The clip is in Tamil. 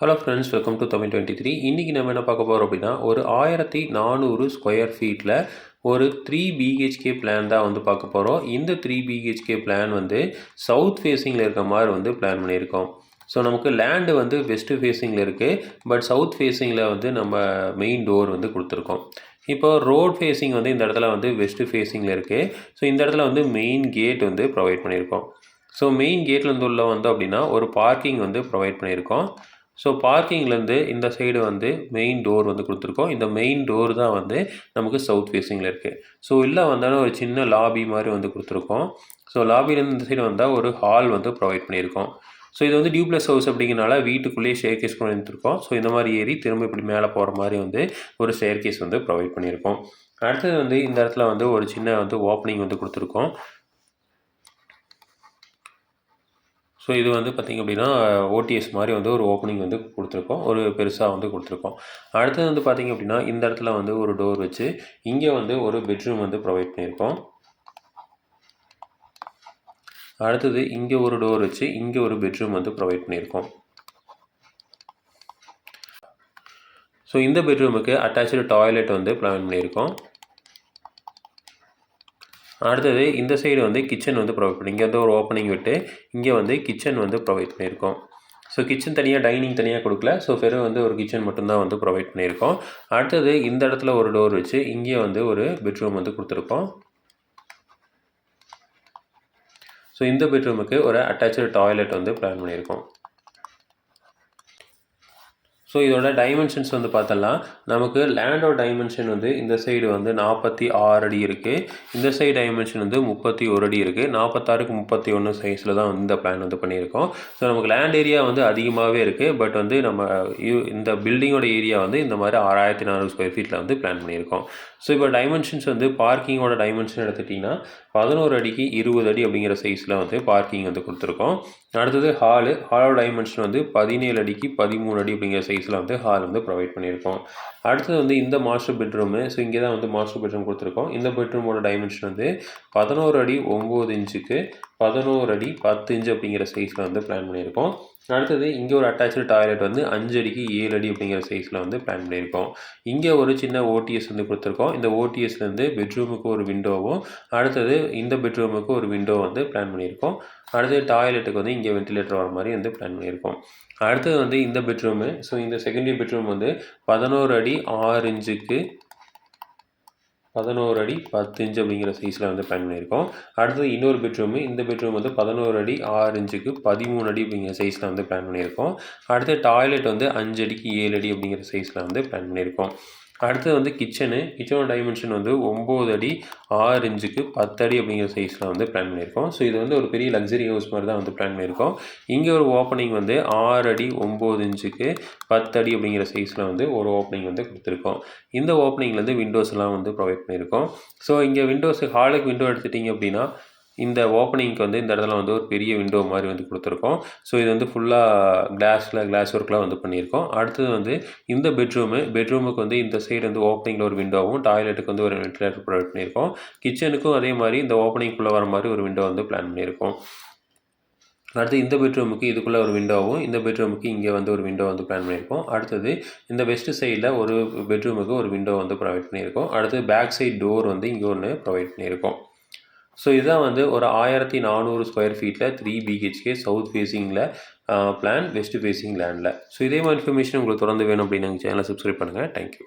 Hello friends welcome to Tamil twenty three இன்றைக்கி நம்ம என்ன பார்க்க போகிறோம் அப்படின்னா ஒரு ஆயிரத்தி நானூறு ஸ்கொயர் ஃபீட்டில் ஒரு த்ரீ பிஹெச்கே பிளான் தான் வந்து பார்க்க போகிறோம் இந்த த்ரீ பிஹெச்கே பிளான் வந்து சவுத் ஃபேஸிங்கில் இருக்க மாதிரி வந்து பிளான் பண்ணியிருக்கோம். ஸோ நமக்கு லேண்டு வந்து வெஸ்ட்டு ஃபேஸிங்கில் இருக்குது பட் சவுத் ஃபேஸிங்கில் வந்து நம்ம மெயின் டோர் வந்து கொடுத்துருக்கோம். இப்போ ரோட் ஃபேஸிங் வந்து இந்த இடத்துல வந்து வெஸ்ட்டு ஃபேஸிங்கில் இருக்குது ஸோ இந்த இடத்துல வந்து மெயின் கேட் வந்து ப்ரொவைட் பண்ணியிருக்கோம். ஸோ மெயின் கேட்லேருந்து உள்ள வந்தோம் அப்படின்னா ஒரு பார்க்கிங் வந்து ப்ரொவைட் பண்ணியிருக்கோம். ஸோ பார்க்கிங்லேருந்து இந்த சைடு வந்து மெயின் டோர் வந்து கொடுத்துருக்கோம். இந்த மெயின் டோர் தான் வந்து நமக்கு சவுத் ஃபேஸிங்கில் இருக்குது ஸோ இல்லை வந்தாலும் ஒரு சின்ன லாபி மாதிரி வந்து கொடுத்துருக்கோம். ஸோ லாபிலேருந்து இந்த சைடு வந்தால் ஒரு ஹால் வந்து ப்ரொவைட் பண்ணியிருக்கோம். ஸோ இது வந்து டியூப்ளஸ் ஹவுஸ் அப்படிங்கிறனால வீட்டுக்குள்ளேயே ஷேர்கேஸ் பண்ணி கொண்டு வந்துருக்கோம். ஸோ இந்த மாதிரி ஏறி திரும்ப இப்படி மேலே போகிற மாதிரி வந்து ஒரு ஷேர்கேஸ் வந்து ப்ரொவைட் பண்ணியிருக்கோம். அடுத்தது வந்து இந்த இடத்துல வந்து ஒரு சின்ன வந்து ஓப்பனிங் வந்து கொடுத்துருக்கோம். ஸோ இது வந்து பார்த்திங்க அப்படின்னா ஓடிஎஸ் மாதிரி வந்து ஒரு ஓப்பனிங் வந்து கொடுத்துருக்கோம். ஒரு பெருசாக வந்து கொடுத்துருக்கோம். அடுத்தது வந்து பார்த்திங்க அப்படின்னா இந்த இடத்துல வந்து ஒரு டோர் வச்சு இங்கே வந்து ஒரு பெட்ரூம் வந்து ப்ரொவைட் பண்ணியிருக்கோம். அடுத்தது இங்கே ஒரு டோர் வச்சு இங்கே ஒரு பெட்ரூம் வந்து ப்ரொவைட் பண்ணியிருக்கோம். ஸோ இந்த பெட்ரூமுக்கு அட்டாச்சு டாய்லெட் வந்து பிளான் பண்ணியிருக்கோம். அடுத்தது இந்த சைடு வந்து கிச்சன் வந்து ப்ரொவைட் பண்ணி. இங்கே வந்து ஒரு ஓப்பனிங் விட்டு இங்கே வந்து கிச்சன் வந்து ப்ரொவைட் பண்ணியிருக்கோம். ஸோ கிச்சன் தனியாக டைனிங் தனியாக கொடுக்கல. ஸோ வெறும் வந்து ஒரு கிச்சன் மட்டும்தான் வந்து ப்ரொவைட் பண்ணியிருக்கோம். அடுத்தது இந்த இடத்துல ஒரு டோர் வச்சு இங்கே வந்து ஒரு பெட்ரூம் வந்து கொடுத்துருக்கோம். ஸோ இந்த பெட்ரூமுக்கு ஒரு அட்டாச்சு டாய்லெட் வந்து பிளான் பண்ணியிருக்கோம். ஸோ இதோட டைமென்ஷன்ஸ் வந்து பார்த்தோன்னா நமக்கு லேண்டோட டைமென்ஷன் வந்து இந்த சைடு வந்து நாற்பத்தி ஆறு அடி இருக்குது இந்த சைடு டைமென்ஷன் வந்து முப்பத்தி ஒரு அடி இருக்குது நாற்பத்தாறுக்கு முப்பத்தி ஒன்று சைஸில் தான் வந்து இந்த பிளான் வந்து பண்ணியிருக்கோம். ஸோ நமக்கு லேண்ட் ஏரியா வந்து அதிகமாகவே இருக்குது பட் வந்து நம்ம இந்த பில்டிங்கோட ஏரியா வந்து இந்த மாதிரி ஆறாயிரத்தி நானூறு ஸ்கொயர் ஃபீட்டில் வந்து பிளான் பண்ணியிருக்கோம். ஸோ இப்போ டைமென்ஷன்ஸ் வந்து பார்க்கிங்கோட டைமென்ஷன் எடுத்துட்டிங்கன்னா பதினோரு அடிக்கு இருபது அடி அப்படிங்கிற சைஸில் வந்து பார்க்கிங் வந்து கொடுத்துருக்கோம். அடுத்தது ஹாலு ஹாலோட டைமென்ஷன் வந்து பதினேழு அடிக்கு பதிமூணு அடி அப்படிங்கிற சைஸில் வந்து ஹால் வந்து ப்ரொவைட் பண்ணியிருக்கோம். அடுத்தது வந்து இந்த மாஸ்டர் பெட்ரூமு ஸோ இங்கே தான் வந்து மாஸ்டர் பெட்ரூம் கொடுத்துருக்கோம். இந்த பெட்ரூமோட டைமென்ஷன் வந்து பதினோரு அடி ஒம்பது இன்ச்சுக்கு பதினோரு அடி பத்து இன்ச்சு அப்படிங்கிற சைஸில் வந்து பிளான் பண்ணியிருக்கோம். அடுத்தது இங்கே ஒரு அட்டாச்சு டாய்லெட் வந்து அஞ்சு அடிக்கு ஏழு அடி அப்படிங்கிற சைஸில் வந்து பிளான் பண்ணியிருக்கோம். இங்கே ஒரு சின்ன ஓடிஎஸ் வந்து கொடுத்துருக்கோம். இந்த ஓடிஎஸ்லேருந்து பெட்ரூமுக்கு ஒரு விண்டோவும் அடுத்தது இந்த பெட்ரூமுக்கு ஒரு விண்டோ வந்து பிளான் பண்ணியிருக்கோம். அடுத்தது டாய்லெட்டுக்கு வந்து இங்கே வென்டிலேட்டர் வர மாதிரி வந்து பிளான் பண்ணியிருக்கோம். அடுத்தது வந்து இந்த பெட்ரூமு ஸோ இந்த செகண்டரி பெட்ரூம் வந்து பதினோரு அடி ஆறு இன்ச்சுக்கு பதினோரு அடி பத்து இன்ச் அப்படிங்கிற சைஸில் வந்து பிளான் பண்ணியிருக்கோம். அடுத்தது இன்னொரு பெட்ரூமு இந்த பெட்ரூம் வந்து பதினோரு அடி ஆறு இன்ச்சுக்கு பதிமூணு அடி அப்படிங்கிற சைஸில் வந்து பிளான் பண்ணியிருக்கோம். அடுத்து டாய்லெட் வந்து அஞ்சு அடிக்கு ஏழு அடி அப்படிங்கிற சைஸில் வந்து பிளான் பண்ணியிருக்கோம். அடுத்தது வந்து கிச்சனு கிச்சனோட டைமென்ஷன் வந்து ஒம்பது அடி ஆறு இன்ச்சுக்கு பத்து அடி அப்படிங்கிற சைஸில் வந்து பிளான் பண்ணியிருக்கோம். ஸோ இது வந்து ஒரு பெரிய லக்ஸரி ஹவுஸ் மாதிரி தான் வந்து பிளான் பண்ணியிருக்கோம். இங்கே ஒரு ஓப்பனிங் வந்து ஆறு அடி ஒம்பது இன்ச்சுக்கு பத்து அடி அப்படிங்கிற சைஸில் வந்து ஒரு ஓப்பனிங் வந்து கொடுத்துருக்கோம். இந்த ஓப்பனிங்லேருந்து விண்டோஸ்லாம் வந்து ப்ரொவைட் பண்ணியிருக்கோம். ஸோ இங்கே விண்டோஸ் ஹாலுக்கு விண்டோ எடுத்துட்டிங்க அப்படின்னா இந்த ஓப்பனிங்க்கு வந்து இந்த இடத்துல வந்து ஒரு பெரிய விண்டோ மாதிரி வந்து கொடுத்துருக்கோம். ஸோ இது வந்து ஃபுல்லாக கிளாஸில் கிளாஸ் ஒர்க்லாம் வந்து பண்ணியிருக்கோம். அடுத்தது வந்து இந்த பெட்ரூமு பெட்ரூமுக்கு வந்து இந்த சைடு வந்து ஓப்பனிங்கில் ஒரு விண்டோவும் டாய்லெட்டுக்கு வந்து ஒரு வென்டிலேட்டர் ப்ரொவைட் பண்ணியிருக்கோம். கிச்சனுக்கும் அதே மாதிரி இந்த ஓப்பனிங்குள்ளே வர மாதிரி ஒரு விண்டோ வந்து பிளான் பண்ணியிருக்கோம். அடுத்து இந்த பெட்ரூமுக்கு இதுக்குள்ளே ஒரு விண்டோவும் இந்த பெட்ரூமுக்கு இங்கே வந்து ஒரு விண்டோ வந்து பிளான் பண்ணியிருக்கோம். அடுத்தது இந்த வெஸ்ட் சைடில் ஒரு பெட்ரூமுக்கு ஒரு விண்டோ வந்து ப்ரொவைட் பண்ணியிருக்கோம். அடுத்து பேக் சைட் டோர் வந்து இங்கே ஒன்று ப்ரொவைட் பண்ணியிருக்கோம். ஸோ இதுதான் வந்து ஒரு ஆயிரத்தி நானூறு ஸ்கொயர் ஃபீட்டில் த்ரீ பிஹெச்கே சவுத் ஃபேஸிங்கில் பிளான் வெஸ்ட் ஃபேஸிங் லேண்டில் ஸோ இதே மாதிரி இன்ஃபர்மேஷன் உங்களுக்கு தொடர்ந்து வேணும் அப்படின்னு எங்கள் சேனலை சப்ஸ்கிரைப் பண்ணுங்கள் தேங்க்யூ